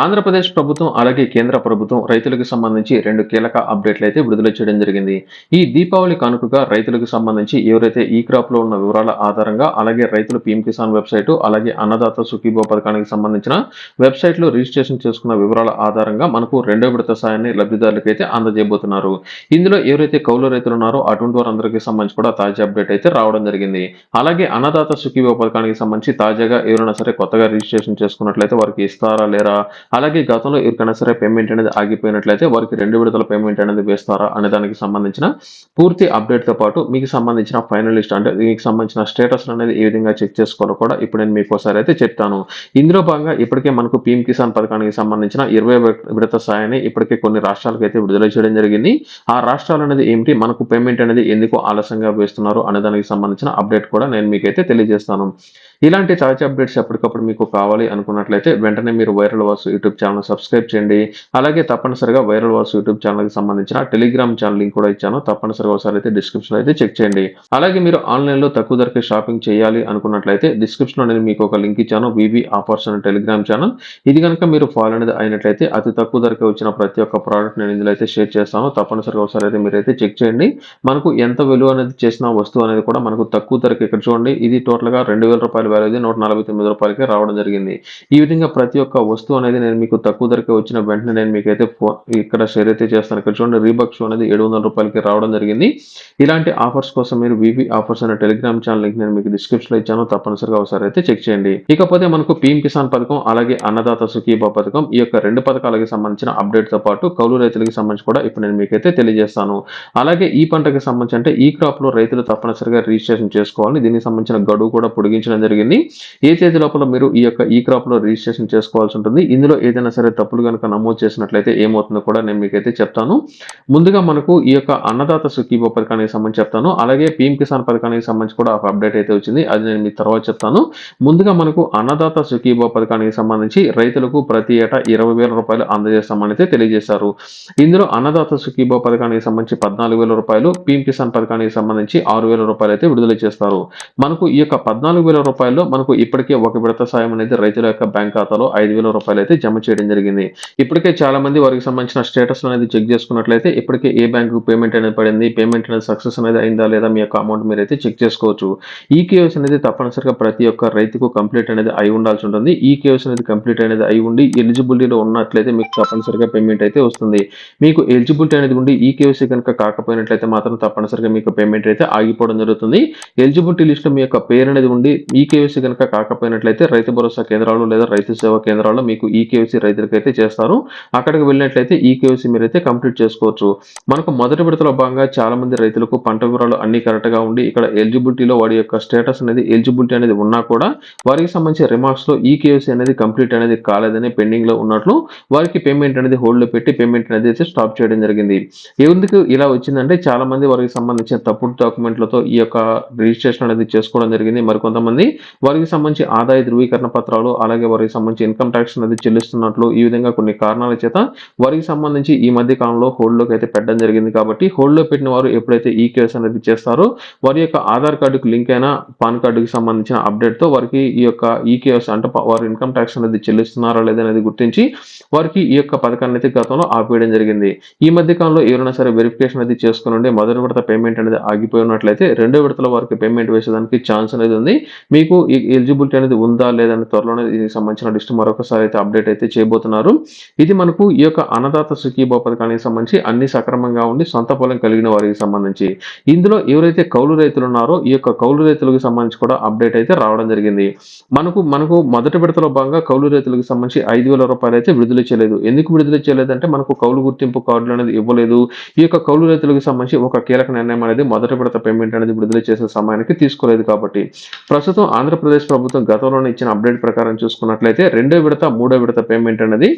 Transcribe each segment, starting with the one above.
ఆంధ్రప్రదేశ్ ప్రభుత్వం అలాగే కేంద్ర ప్రభుత్వం రైతులకు సంబంధించి రెండు కీలక అప్డేట్లు అయితే విడుదల చేయడం జరిగింది. ఈ దీపావళి కానుకగా రైతులకు సంబంధించి ఎవరైతే ఈ క్రాప్లో ఉన్న వివరాల ఆధారంగా అలాగే రైతులు పీఎం కిసాన్ వెబ్సైట్ అలాగే అన్నదాత సుఖీభో పథకానికి సంబంధించిన వెబ్సైట్లో రిజిస్ట్రేషన్ చేసుకున్న వివరాల ఆధారంగా మనకు రెండో విడత సాయాన్ని లబ్ధిదారులకు అయితే అందజేయబోతున్నారు. ఇందులో ఎవరైతే కౌలు రైతులు ఉన్నారో అటువంటి వారందరికీ సంబంధించి కూడా తాజా అప్డేట్ అయితే రావడం జరిగింది. అలాగే అన్నదాత సుఖీభో పథకానికి సంబంధించి తాజాగా ఎవరైనా సరే కొత్తగా రిజిస్ట్రేషన్ చేసుకున్నట్లయితే వారికి ఇస్తారా లేరా అలాగే గతంలో ఎవరికైనా సరే పేమెంట్ అనేది ఆగిపోయినట్లయితే వారికి రెండు విడతల పేమెంట్ అనేది వేస్తారా అనే దానికి సంబంధించిన పూర్తి అప్డేట్తో పాటు మీకు సంబంధించిన ఫైనల్ లిస్ట్ అంటే దీనికి సంబంధించిన స్టేటస్ అనేది ఏ విధంగా చెక్ చేసుకోవాలో కూడా ఇప్పుడు నేను మీకు ఒకసారి అయితే చెప్తాను. ఇందులో భాగంగా ఇప్పటికే మనకు పీఎం కిసాన్ పథకానికి సంబంధించిన ఇరవై విడత సాయాన్ని ఇప్పటికే కొన్ని రాష్ట్రాలకు అయితే విడుదల చేయడం జరిగింది. ఆ రాష్ట్రాలు అనేది ఏమిటి? మనకు పేమెంట్ అనేది ఎందుకు ఆలస్యంగా వేస్తున్నారు అనే దానికి సంబంధించిన అప్డేట్ కూడా నేను మీకైతే తెలియజేస్తాను. ఇలాంటి తాజా అప్డేట్స్ ఎప్పటికప్పుడు మీకు కావాలి అనుకున్నట్లయితే వెంటనే మీరు viral Vasu YouTube channel subscribe చేయండి. అలాగే తప్పనిసరిగా వైరల్ వాసు యూట్యూబ్ ఛానల్కి సంబంధించిన టెలిగ్రామ్ ఛానల్ లింక్ కూడా ఇచ్చాను. తప్పనిసరిగా ఒకసారి అయితే డిస్క్రిప్షన్ అయితే చెక్ చేయండి. అలాగే మీరు ఆన్లైన్లో తక్కువ ధరకి షాపింగ్ చేయాలి అనుకున్నట్లయితే డిస్క్రిప్షన్లో నేను మీకు ఒక లింక్ ఇచ్చాను వివి ఆఫర్స్ అనే టెలిగ్రామ్ ఛానల్. ఇది కనుక మీరు ఫాలో అనేది అయినట్లయితే అతి తక్కువ ధరకే వచ్చిన ప్రతి ఒక్క ప్రోడక్ట్ నేను ఇందులో అయితే షేర్ చేస్తాను. తప్పనిసరిగా ఒకసారి అయితే మీరైతే చెక్ చేయండి. మనకు ఎంత విలువ అనేది చేసిన వస్తువు అనేది కూడా మనకు తక్కువ ధరకి ఇక్కడ చూడండి. ఇది టోటల్గా రెండు వేల రూపాయల వాల్యూ నూట నలభై తొమ్మిది రూపాయలకి రావడం జరిగింది. ఈ విధంగా ప్రతి ఒక్క వస్తువు అనేది నేను మీకు తక్కువ ధరకే వచ్చిన వెంటనే నేను మీకైతే ఫోన్ ఇక్కడ షేర్ అయితే చేస్తాను. ఇక్కడ చూడండి రీబాక్ షో అనేది ఏడు వందల రూపాయలకి రావడం జరిగింది. ఇలాంటి ఆఫర్స్ కోసం మీరు వివి ఆఫర్స్ అనే టెలిగ్రామ్ ఛానల్ లింక్ నేను మీకు డిస్క్రిప్షన్లో ఇచ్చాను. తప్పనిసరిగా ఒకసారి అయితే చెక్ చేయండి. ఇకపోతే మనకు పీఎం కిసాన్ పథకం అలాగే అన్నదాత సుఖీబా పథకం ఈ యొక్క రెండు పథకాలకి సంబంధించిన అప్డేట్తో పాటు కౌలు రైతులకి సంబంధించి కూడా ఇప్పుడు నేను మీకైతే తెలియజేస్తాను. అలాగే ఈ పంటకి సంబంధించి అంటే ఈ క్రాప్లో రైతులు తప్పనిసరిగా రిజిస్ట్రేషన్ చేసుకోవాలి. దీనికి సంబంధించిన గడువు కూడా పొడిగించడం జరిగింది. ఏ తేదీ లోపల మీరు ఈ యొక్క ఈ క్రాప్లో రిజిస్ట్రేషన్ చేసుకోవాల్సి ఉంటుంది? ఇందులో ఏదైనా సరే తప్పులు కనుక నమోదు చేసినట్లయితే ఏమవుతుందో కూడా నేను మీకైతే చెప్తాను. ముందుగా మనకు ఈ యొక్క అన్నదాత సుఖీబో పథకానికి సంబంధించి చెప్తాను. అలాగే పీఎం కిసాన్ పథకానికి సంబంధించి కూడా ఒక అప్డేట్ అయితే వచ్చింది. అది నేను మీకు తర్వాత చెప్తాను. ముందుగా మనకు అన్నదాత సుఖీబో పథకానికి సంబంధించి రైతులకు ప్రతి ఏటా ఇరవై వేల రూపాయలు అందజేస్తామని అయితే తెలియజేశారు. ఇందులో అన్నదాత సుఖీబో పథకానికి సంబంధించి పద్నాలుగు వేల రూపాయలు పీఎం కిసాన్ పథకానికి సంబంధించి ఆరు వేల రూపాయలు అయితే విడుదల చేస్తారు. మనకు ఈ యొక్క పద్నాలుగు వేల రూపాయల్లో మనకు ఇప్పటికే ఒక విడత సాయం అనేది రైతుల యొక్క బ్యాంక్ ఖాతాలో ఐదు వేల రూపాయలు అయితే జమ చేయడం జరిగింది. ఇప్పటికే చాలా మంది వారికి సంబంధించిన స్టేటస్ అనేది చెక్ చేసుకున్నట్లయితే ఇప్పటికే ఏ బ్యాంకు పేమెంట్ అనేది పడింది పేమెంట్ అనేది సక్సెస్ అనేది అయిందా లేదా మీ యొక్క అమౌంట్ మీరు అయితే చెక్ చేసుకోవచ్చు. ఈ కేఎస్ అనేది తప్పనిసరిగా ప్రతి ఒక్క రైతుకు కంప్లీట్ అనేది అయి ఉండాల్సి ఉంటుంది. ఈ కేఎస్ అనేది కంప్లీట్ అనేది అయి ఉండి ఎలిజిబిలిటీలో ఉన్నట్లయితే మీకు తప్పనిసరిగా పేమెంట్ అయితే వస్తుంది. మీకు ఎలిజిబిలిటీ అనేది ఉండి ఈ కేవైసీ కనుక కాకపోయినట్లయితే మాత్రం తప్పనిసరిగా మీకు పేమెంట్ అయితే ఆగిపోవడం జరుగుతుంది. ఎలిజిబిలిటీ లిస్ట్ మీ యొక్క పేరు అనేది ఉండి ఈ కేవైసీ కనుక కాకపోయినట్లయితే రైతు భరోసా కేంద్రాలు లేదా రైతు సేవా కేంద్రాల్లో మీకు ఈ కేవైసీ రైతులకు అయితే చేస్తారు. అక్కడికి వెళ్ళినట్లయితే ఈ మీరు అయితే కంప్లీట్ చేసుకోవచ్చు. మనకు మొదటి విడతలో భాగంగా చాలా మంది రైతులకు పంట వివరాలు అన్ని కరెక్ట్గా ఉండి ఇక్కడ ఎలిజిబిలిటీలో వాడి యొక్క స్టేటస్ అనేది ఎలిజిబిలిటీ అనేది ఉన్నా కూడా వారికి సంబంధించిన రిమార్క్స్లో ఈ అనేది కంప్లీట్ అనేది కాలేదని పెండింగ్లో ఉన్నట్లు వారికి పేమెంట్ అనేది హోల్డ్లో పెట్టి పేమెంట్ అనేది అయితే స్టాప్ చేయడం జరిగింది. ఎందుకు ఇలా వచ్చిందంటే చాలా మంది వారికి సంబంధించిన తప్పుడు డాక్యుమెంట్లతో ఈ యొక్క రిజిస్ట్రేషన్ అనేది చేసుకోవడం జరిగింది. మరికొంతమంది వారికి సంబంధించి ఆదాయ ధృవీకరణ పత్రాలు అలాగే వారికి సంబంధించి ఇన్కమ్ ట్యాక్స్ అనేది చెల్లిస్తున్నట్లు ఈ విధంగా కొన్ని కారణాల చేత వారికి సంబంధించి ఈ మధ్య కాలంలో హోల్డ్లోకి అయితే పెట్టడం జరిగింది కాబట్టి హోల్డ్లో పెట్టిన వారు ఎప్పుడైతే ఈ కేసు అనేది చేస్తారో వారి యొక్క ఆధార్ కార్డుకు లింక్ అయిన పాన్ కార్డుకి సంబంధించిన అప్డేట్తో వారికి ఈ యొక్క ఈ కేఎస్ అంటే వారు ఇన్కమ్ ట్యాక్స్ అనేది చెల్లిస్తున్నారా లేదనేది గుర్తించి వారికి ఈ యొక్క పథకాన్ని అయితే గతంలో ఆపేయడం జరిగింది. ఈ మధ్య కాలంలో ఎవరైనా సరే వెరిఫికేషన్ అనేది చేసుకుని ఉండి మొదటి విడత పేమెంట్ అనేది ఆగిపోయి ఉన్నట్లయితే రెండో విడతలో వారికి పేమెంట్ వేసేదానికి ఛాన్స్ అనేది ఉంది. మీకు ఈ ఎలిజిబిలిటీ అనేది ఉందా లేదని త్వరలోనే దీనికి సంబంధించిన లిస్ట్ మరొకసారి అయితే అప్డేట్ అయితే చేయబోతున్నారు. ఇది మనకు ఈ యొక్క అన్నదాత సుఖీభా పథకానికి సంబంధించి అన్ని సక్రమంగా ఉండి సొంత పొలం కలిగిన వారికి సంబంధించి. ఇందులో ఎవరైతే కౌలు రైతులు ఉన్నారో ఈ యొక్క కౌలు రైతులకు సంబంధించి కూడా అప్డేట్ అయితే రావడం జరిగింది. మనకు మనకు మొదటి విడతలో భాగంగా కౌలు రైతులకు సంబంధించి ఐదు వేల రూపాయలు అయితే విడుదల చేయలేదు. ఎందుకు విడుదల చేయలేదంటే మనకు కౌలు గుర్తింపు కార్డులు అనేది ఇవ్వలేదు. ఈ యొక్క కౌలు రైతులకు సంబంధించి ఒక కీలక నిర్ణయం అనేది మొదటి విడత పేమెంట్ అనేది విడుదల చేసే సమయానికి తీసుకోలేదు కాబట్టి. ప్రస్తుతం ఆంధ్రప్రదేశ్ ప్రభుత్వం గతంలోనే ఇచ్చిన అప్డేట్ ప్రకారం చూసుకున్నట్లయితే రెండో విడత మూడో విడత పేమెంట్ అనేది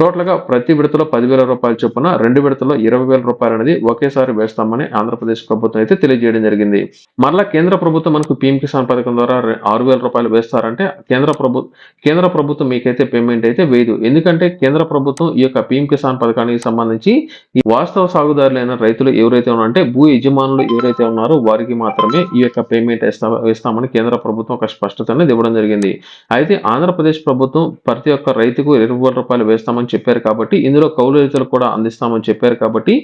టోటల్గా ప్రతి విడతలో పదివేల రూపాయల చొప్పున రెండు విడతల్లో ఇరవై వేల రూపాయలు అనేది ఒకేసారి వేస్తామని ఆంధ్రప్రదేశ్ ప్రభుత్వం అయితే తెలియజేయడం జరిగింది. మరలా కేంద్ర ప్రభుత్వం మనకు పీఎం కిసాన్ పథకం ద్వారా ఆరు వేల రూపాయలు వేస్తారంటే కేంద్ర ప్రభు కేంద్ర ప్రభుత్వం మీకైతే పేమెంట్ అయితే వేయదు. ఎందుకంటే కేంద్ర ప్రభుత్వం ఈ యొక్క పీఎం కిసాన్ పథకానికి సంబంధించి ఈ వాస్తవ సాగుదారులైన రైతులు ఎవరైతే ఉన్నారంటే భూ యజమానులు ఎవరైతే ఉన్నారో వారికి మాత్రమే ఈ యొక్క పేమెంట్ వేస్తా వేస్తామని కేంద్ర ప్రభుత్వం ఒక స్పష్టత అనేది ఇవ్వడం జరిగింది. అయితే ఆంధ్రప్రదేశ్ ప్రభుత్వం ప్రతి ఒక్క రైతుకు ఇరవై వేల రూపాయలు వేస్తామని చెప్పారు కాబట్టి ఇందులో కౌలు రైతులకు కూడా అందిస్తామని చెప్పారు కాబట్టి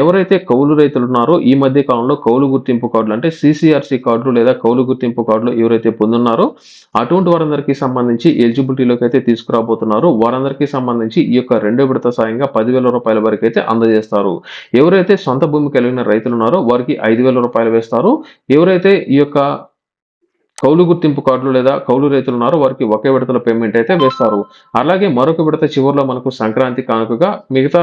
ఎవరైతే కౌలు రైతులు ఉన్నారో ఈ మధ్య కాలంలో కౌలు గుర్తింపు కార్డులు అంటే సిసిఆర్సి కార్డులు లేదా కౌలు గుర్తింపు కార్డులు ఎవరైతే పొందున్నారో అటువంటి వారందరికీ సంబంధించి ఎలిజిబిలిటీలోకి అయితే తీసుకురాబోతున్నారు. వారందరికీ సంబంధించి ఈ యొక్క రెండో విడత సాయంగా పదివేల రూపాయల వరకు అయితే అందజేస్తారు. ఎవరైతే సొంత భూమి కలిగిన రైతులు ఉన్నారో వారికి ఐదు వేల రూపాయలు వేస్తారు. ఎవరైతే ఈ యొక్క కౌలు గుర్తింపు కార్డులు లేదా కౌలు రైతులు ఉన్నారో వారికి ఒకే విడతల పేమెంట్ అయితే వేస్తారు. అలాగే మరొక విడత చివరిలో మనకు సంక్రాంతి కానుకగా మిగతా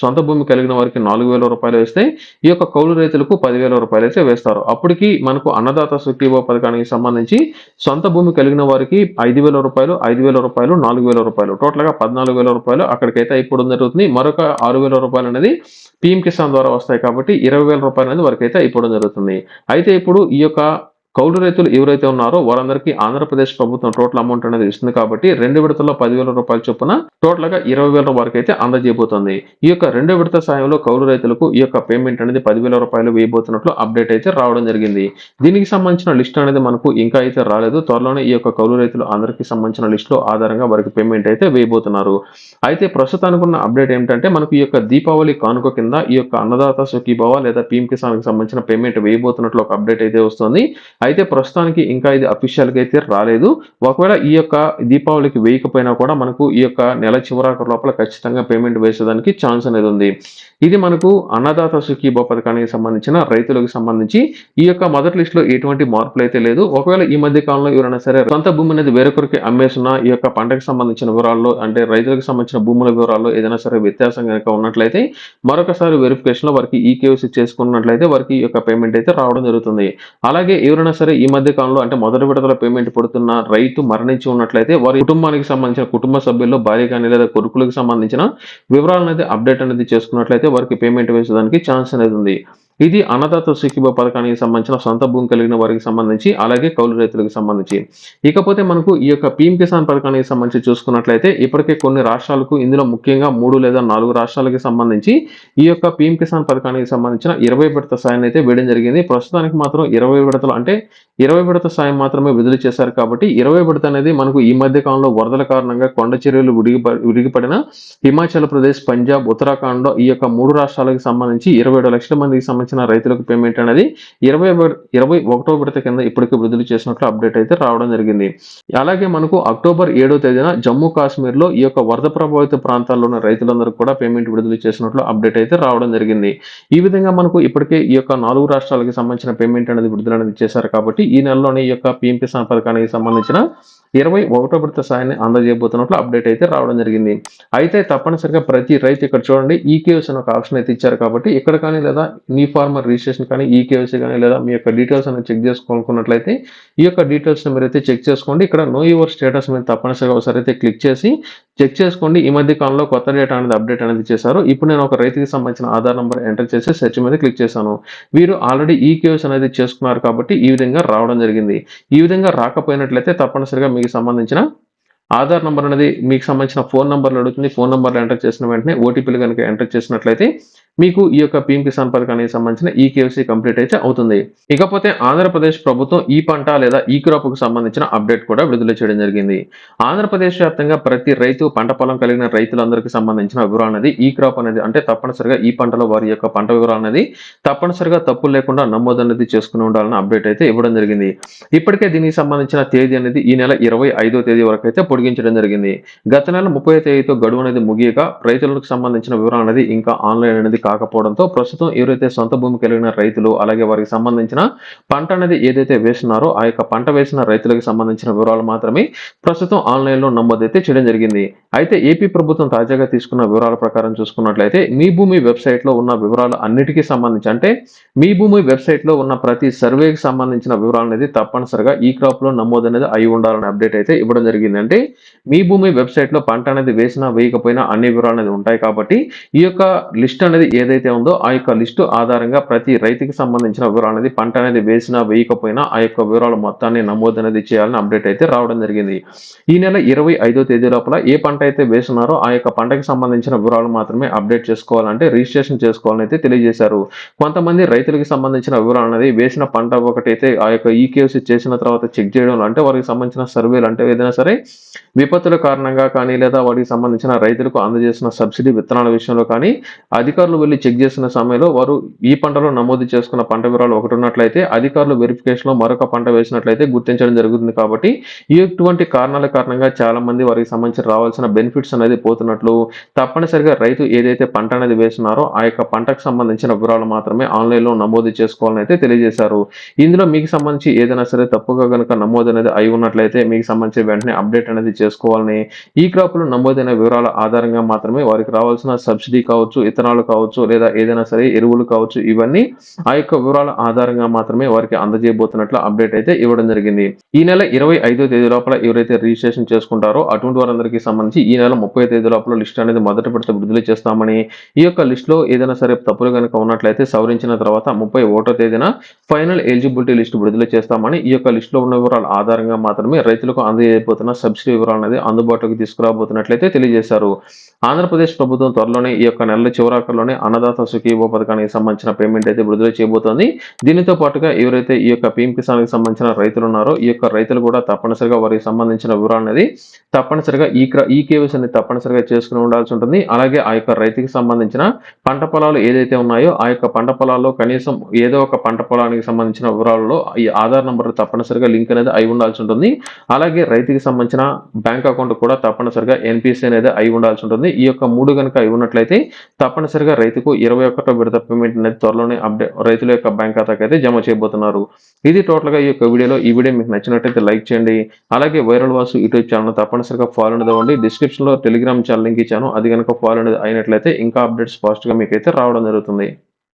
సొంత భూమి కలిగిన వారికి నాలుగు వేల రూపాయలు వేస్తే ఈ యొక్క కౌలు రైతులకు పదివేల రూపాయలు అయితే వేస్తారు. అప్పటికి మనకు అన్నదాత సుఖీభో పథకానికి సంబంధించి సొంత భూమి కలిగిన వారికి ఐదు వేల రూపాయలు ఐదు వేల రూపాయలు నాలుగు వేల రూపాయలు. టోటల్గా పద్నాలుగు వేల రూపాయలు అక్కడికైతే ఇప్పుడు జరుగుతుంది మరొక ఆరు వేల రూపాయలు అనేది పీఎం కిసాన్ ద్వారా వస్తాయి కాబట్టి ఇరవై వేల రూపాయలు అనేది వరకు అయితే ఇప్పుడు జరుగుతుంది అయితే ఇప్పుడు ఈ యొక్క కౌలు రైతులు ఎవరైతే ఉన్నారో వారందరికీ ఆంధ్రప్రదేశ్ ప్రభుత్వం టోటల్ అమౌంట్ అనేది ఇస్తుంది కాబట్టి రెండు విడతల్లో పదివేల రూపాయల చొప్పున టోటల్గా ఇరవై వేల వరకు అయితే అందజేయబోతుంది. ఈ యొక్క రెండు విడత సాయంలో కౌలు రైతులకు ఈ యొక్క పేమెంట్ అనేది పదివేల రూపాయలు వేయబోతున్నట్లు అప్డేట్ అయితే రావడం జరిగింది. దీనికి సంబంధించిన లిస్ట్ అనేది మనకు ఇంకా అయితే రాలేదు. త్వరలోనే ఈ యొక్క కౌలు రైతులు అందరికీ సంబంధించిన లిస్ట్లో ఆధారంగా వారికి పేమెంట్ అయితే వేయబోతున్నారు. అయితే ప్రస్తుతానికి ఉన్న అప్డేట్ ఏంటంటే మనకు ఈ యొక్క దీపావళి కానుక కింద ఈ యొక్క అన్నదాత సుఖీభవ లేదా పీఎం కిసాన్కి సంబంధించిన పేమెంట్ వేయబోతున్నట్లు ఒక అప్డేట్ అయితే వస్తుంది. అయితే ప్రస్తుతానికి ఇంకా ఇది అఫీషియల్గా అయితే రాలేదు. ఒకవేళ ఈ యొక్క దీపావళికి వేయకపోయినా కూడా మనకు ఈ యొక్క నెల చివరాఖరు లోపల ఖచ్చితంగా పేమెంట్ వేసేదానికి ఛాన్స్ అనేది ఉంది. ఇది మనకు అన్నదాత సుఖీ పథకానికి సంబంధించిన రైతులకు సంబంధించి ఈ యొక్క మొదటి లిస్ట్లో ఎటువంటి మార్పులు అయితే లేదు. ఒకవేళ ఈ మధ్య కాలంలో ఎవరైనా సరే సొంత భూమి అనేది వేరొకరికి అమ్మేసిన ఈ యొక్క పంటకు సంబంధించిన వివరాల్లో అంటే రైతులకు సంబంధించిన భూముల వివరాల్లో ఏదైనా సరే వ్యత్యాసం కనుక ఉన్నట్లయితే మరొకసారి వెరిఫికేషన్లో వారికి ఈ కేవైసీ చేసుకున్నట్లయితే వారికి ఈ యొక్క పేమెంట్ అయితే రావడం జరుగుతుంది. అలాగే ఎవరైనా సరే ఈ మధ్య కాలంలో అంటే మొదటి విడతల పేమెంట్ పడుతున్న రైతు మరణించి ఉన్నట్లయితే వారి కుటుంబానికి సంబంధించిన కుటుంబ సభ్యుల్లో భార్య కానీ లేదా కొడుకులకు సంబంధించిన వివరాలను అయితే అప్డేట్ అనేది చేసుకున్నట్లయితే వారికి పేమెంట్ వేసేదానికి ఛాన్స్ అనేది ఉంది. ఇది అన్నదాత సుఖీభ పథకానికి సంబంధించిన సొంత భూమి కలిగిన వారికి సంబంధించి అలాగే కౌలు రైతులకు సంబంధించి. ఇకపోతే మనకు ఈ యొక్క పీఎం కిసాన్ పథకానికి సంబంధించి చూసుకున్నట్లయితే ఇప్పటికే కొన్ని రాష్ట్రాలకు ఇందులో ముఖ్యంగా మూడు లేదా నాలుగు రాష్ట్రాలకి సంబంధించి ఈ యొక్క పీఎం కిసాన్ పథకానికి సంబంధించిన ఇరవై విడత సాయం అయితే వేయడం జరిగింది. ప్రస్తుతానికి మాత్రం ఇరవై విడతలు అంటే ఇరవై విడత సాయం మాత్రమే విడుదల చేశారు కాబట్టి ఇరవై విడత అనేది మనకు ఈ మధ్య కాలంలో వరదల కారణంగా కొండ చర్యలు విడిగి విరిగిపడిన హిమాచల్ ప్రదేశ్ పంజాబ్ ఉత్తరాఖండ్లో ఈ యొక్క మూడు రాష్ట్రాలకు సంబంధించి ఇరవై లక్షల మందికి సంబంధించి సంబంధించిన రైతులకు పేమెంట్ అనేది ఇరవై ఇరవై ఒకటో విడత కింద ఇప్పటికే విడుదల చేసినట్లు అప్డేట్ అయితే రావడం జరిగింది. అలాగే మనకు అక్టోబర్ ఏడో తేదీన జమ్మూ కాశ్మీర్లో ఈ యొక్క వరద ప్రభావిత ప్రాంతాల్లో ఉన్న రైతులందరూ కూడా పేమెంట్ విడుదల చేసినట్లు అప్డేట్ అయితే రావడం జరిగింది. ఈ విధంగా మనకు ఇప్పటికే ఈ యొక్క నాలుగు రాష్ట్రాలకి సంబంధించిన పేమెంట్ అనేది విడుదల అనేది చేశారు కాబట్టి ఈ నెలలోనే ఈ యొక్క పీఎం కిసాన్ పథకానికి సంబంధించిన ఇరవై ఒకటో విడత సాయాన్ని అందజేయబోతున్నట్లు అప్డేట్ అయితే రావడం జరిగింది. అయితే తప్పనిసరిగా ప్రతి రైతు ఇక్కడ చూడండి ఈకేఎస్ అనే ఒక ఆప్షన్ అయితే ఇచ్చారు కాబట్టి ఇక్కడ కానీ లేదా మీ ఫార్మర్ రిజిస్ట్రేషన్ కానీ ఈకేఎస్సీ కానీ లేదా మీ యొక్క డీటెయిల్స్ అనేది చెక్ చేసుకోవాలనుకున్నట్లయితే ఈ యొక్క డీటెయిల్స్ మీరైతే చెక్ చేసుకోండి. ఇక్కడ నో యువర్ స్టేటస్ మీద తప్పనిసరిగా ఒకసారి అయితే క్లిక్ చేసి చెక్ చేసుకోండి. ఈ మధ్య కాలంలో కొత్త డేటా అనేది అప్డేట్ అనేది చేశారు. ఇప్పుడు నేను ఒక రైతుకి సంబంధించిన ఆధార్ నెంబర్ ఎంటర్ చేసి సెర్చ్ మీద క్లిక్ చేశాను. వీరు ఆల్రెడీ ఈ కేవ్స్ అనేది చేసుకున్నారు కాబట్టి ఈ విధంగా రావడం జరిగింది. ఈ విధంగా రాకపోయినట్లయితే తప్పనిసరిగా మీకు సంబంధించిన ఆధార్ నెంబర్ అనేది మీకు సంబంధించిన ఫోన్ నెంబర్లు అడుగుతుంది. ఫోన్ నెంబర్లు ఎంటర్ చేసిన వెంటనే ఓటీపీలు కనుక ఎంటర్ చేసినట్లయితే మీకు ఈ యొక్క పీఎం కిసాన్ పథకానికి సంబంధించిన ఈ కేవైసీ కంప్లీట్ అయితే అవుతుంది. ఇకపోతే ఆంధ్రప్రదేశ్ ప్రభుత్వం ఈ పంట లేదా ఈ క్రాప్కు సంబంధించిన అప్డేట్ కూడా విడుదల చేయడం జరిగింది. ఆంధ్రప్రదేశ్ వ్యాప్తంగా ప్రతి రైతు పంట పొలం కలిగిన రైతులందరికీ సంబంధించిన వివరాలు అనేది ఈ క్రాప్ అనేది అంటే తప్పనిసరిగా ఈ పంటలో వారి యొక్క పంట వివరాలు అనేది తప్పనిసరిగా తప్పులు లేకుండా నమోదు అనేది చేసుకుని ఉండాలని అప్డేట్ అయితే ఇవ్వడం జరిగింది. ఇప్పటికే దీనికి సంబంధించిన తేదీ అనేది ఈ నెల ఇరవై ఐదో తేదీ వరకు అయితే పొడిగించడం జరిగింది. గత నెల ముప్పై తేదీతో గడువు అనేది ముగియగా రైతులకు సంబంధించిన వివరాలు అనేది ఇంకా ఆన్లైన్ అనేది కాకపోవడంతో ప్రస్తుతం ఎవరైతే సొంత భూమి కలిగిన రైతులు అలాగే వారికి సంబంధించిన పంట అనేది ఏదైతే వేస్తున్నారో ఆ యొక్క పంట వేసిన రైతులకు సంబంధించిన వివరాలు మాత్రమే ప్రస్తుతం ఆన్లైన్లో నమోదైతే చేయడం జరిగింది. అయితే ఏపీ ప్రభుత్వం తాజాగా తీసుకున్న వివరాల ప్రకారం చూసుకున్నట్లయితే మీ భూమి వెబ్సైట్లో ఉన్న వివరాలు అన్నిటికీ సంబంధించి అంటే మీ భూమి వెబ్సైట్లో ఉన్న ప్రతి సర్వేకి సంబంధించిన వివరాలు అనేది తప్పనిసరిగా ఈ క్రాప్లో నమోదు అనేది అయి ఉండాలని అప్డేట్ అయితే ఇవ్వడం జరిగింది. అంటే మీ భూమి వెబ్సైట్లో పంట అనేది వేసినా వేయకపోయినా అన్ని వివరాలు అనేది ఉంటాయి కాబట్టి ఈ యొక్క లిస్ట్ అనేది ఏదైతే ఉందో ఆ యొక్క లిస్టు ఆధారంగా ప్రతి రైతుకి సంబంధించిన వివరాలు అనేది పంట అనేది వేసినా వేయకపోయినా ఆ యొక్క వివరాలు మొత్తాన్ని నమోదు అనేది చేయాలని అప్డేట్ అయితే రావడం జరిగింది. ఈ నెల ఇరవై ఐదో తేదీ లోపల ఏ పంట అయితే వేస్తున్నారో ఆ యొక్క పంటకి సంబంధించిన వివరాలు మాత్రమే అప్డేట్ చేసుకోవాలంటే రిజిస్ట్రేషన్ చేసుకోవాలని అయితే తెలియజేశారు. కొంతమంది రైతులకు సంబంధించిన వివరాలు అనేది వేసిన పంట ఒకటైతే ఆ యొక్క ఈకేసీ చేసిన తర్వాత చెక్ చేయడం అంటే వారికి సంబంధించిన సర్వేలు అంటే ఏదైనా సరే విపత్తుల కారణంగా కానీ లేదా వాటికి సంబంధించిన రైతులకు అందజేసిన సబ్సిడీ విత్తనాల విషయంలో కానీ అధికారులు వెళ్ళి చెక్ చేసిన సమయంలో వారు ఈ పంటలో నమోదు చేసుకున్న పంట వివరాలు ఒకటి ఉన్నట్లయితే అధికారులు వెరిఫికేషన్లో మరొక పంట వేసినట్లయితే గుర్తించడం జరుగుతుంది కాబట్టి ఇటువంటి కారణాల కారణంగా చాలా మంది వారికి సంబంధించి రావాల్సిన బెనిఫిట్స్ అనేది పోతున్నట్లు తప్పనిసరిగా రైతు ఏదైతే పంట అనేది వేస్తున్నారో ఆ యొక్క పంటకు సంబంధించిన వివరాలు మాత్రమే ఆన్లైన్లో నమోదు చేసుకోవాలని అయితే తెలియజేశారు. ఇందులో మీకు సంబంధించి ఏదైనా సరే తప్పుగా కనుక నమోదు అనేది అయి ఉన్నట్లయితే మీకు సంబంధించి వెంటనే అప్డేట్ అనేది చేసుకోవాలని ఈ క్రాప్లో నమోదైన వివరాల ఆధారంగా మాత్రమే వారికి రావాల్సిన సబ్సిడీ కావచ్చు ఇతనాలు కావచ్చు లేదా ఏదైనా సరే ఎరువులు కావచ్చు ఇవన్నీ ఆ యొక్క వివరాల ఆధారంగా మాత్రమే వారికి అందజేయబోతున్నట్లు అప్డేట్ అయితే ఇవ్వడం జరిగింది. ఈ నెల ఇరవై ఐదో తేదీ లోపల ఎవరైతే రిజిస్ట్రేషన్ చేసుకుంటారో అటువంటి వారందరికీ సంబంధించి ఈ నెల ముప్పై తేదీ లోపల లిస్ట్ అనేది మొదటి విడత విడుదల చేస్తామని ఈ యొక్క లిస్ట్లో ఏదైనా సరే తప్పులు కనుక ఉన్నట్లయితే సవరించిన తర్వాత ముప్పై ఒకటో తేదీన ఫైనల్ ఎలిజిబిలిటీ లిస్ట్ విడుదల చేస్తామని ఈ యొక్క లిస్ట్లో ఉన్న వివరాల ఆధారంగా మాత్రమే రైతులకు అందజేయబోతున్న సబ్సిడీ వివరాలు అనేది అందుబాటులోకి తీసుకురాబోతున్నట్లయితే తెలియజేశారు. ఆంధ్రప్రదేశ్ ప్రభుత్వం త్వరలోనే ఈ యొక్క నెల చివరాకల్లోనే అన్నదాత సుఖీభో పథకానికి సంబంధించిన పేమెంట్ అయితే విడుదల చేయబోతోంది. దీనితో పాటుగా ఎవరైతే ఈ యొక్క పీఎం కిసాన్కి సంబంధించిన రైతులు ఉన్నారో ఈ యొక్క రైతులు కూడా తప్పనిసరిగా వారికి సంబంధించిన వివరాలు అనేది తప్పనిసరిగా ఈ ఈ కేవీస్ అనేది తప్పనిసరిగా చేసుకుని ఉండాల్సి ఉంటుంది. అలాగే ఆ యొక్క రైతుకి సంబంధించిన పంట పొలాలు ఏదైతే ఉన్నాయో ఆ యొక్క పంట పొలాల్లో కనీసం ఏదో ఒక పంట పొలానికి సంబంధించిన వివరాలలో ఈ ఆధార్ నంబర్ తప్పనిసరిగా లింక్ అనేది అయి ఉండాల్సి ఉంటుంది. అలాగే రైతుకి సంబంధించిన బ్యాంక్ అకౌంట్ కూడా తప్పనిసరిగా ఎన్పిసి అనేది అయి ఉండాల్సి ఉంటుంది. ఈ యొక్క మూడు కనుక అయి ఉన్నట్లయితే తప్పనిసరిగా రైతుకు ఇరవై ఒకటో విడత పేమెంట్ అనేది త్వరలోనే అప్డేట్ రైతుల యొక్క బ్యాంక్ ఖాతాకి అయితే జమ చేయబోతున్నారు. ఇది టోటల్గా ఈ యొక్క వీడియోలో ఈ వీడియో మీకు నచ్చినట్టయితే లైక్ చేయండి. అలాగే వైరల్ వాసు యూట్యూబ్ ఛానల్ తప్పనిసరిగా ఫాలో అనేది అవ్వండి డిస్క్రిప్షన్లో టెలిగ్రామ్ ఛానల్ లింక్ ఇచ్చాను. అది కనుక ఫాలో అనేది అయినట్లయితే ఇంకా అప్డేట్స్ ఫాస్ట్గా మీకైతే రావడం జరుగుతుంది.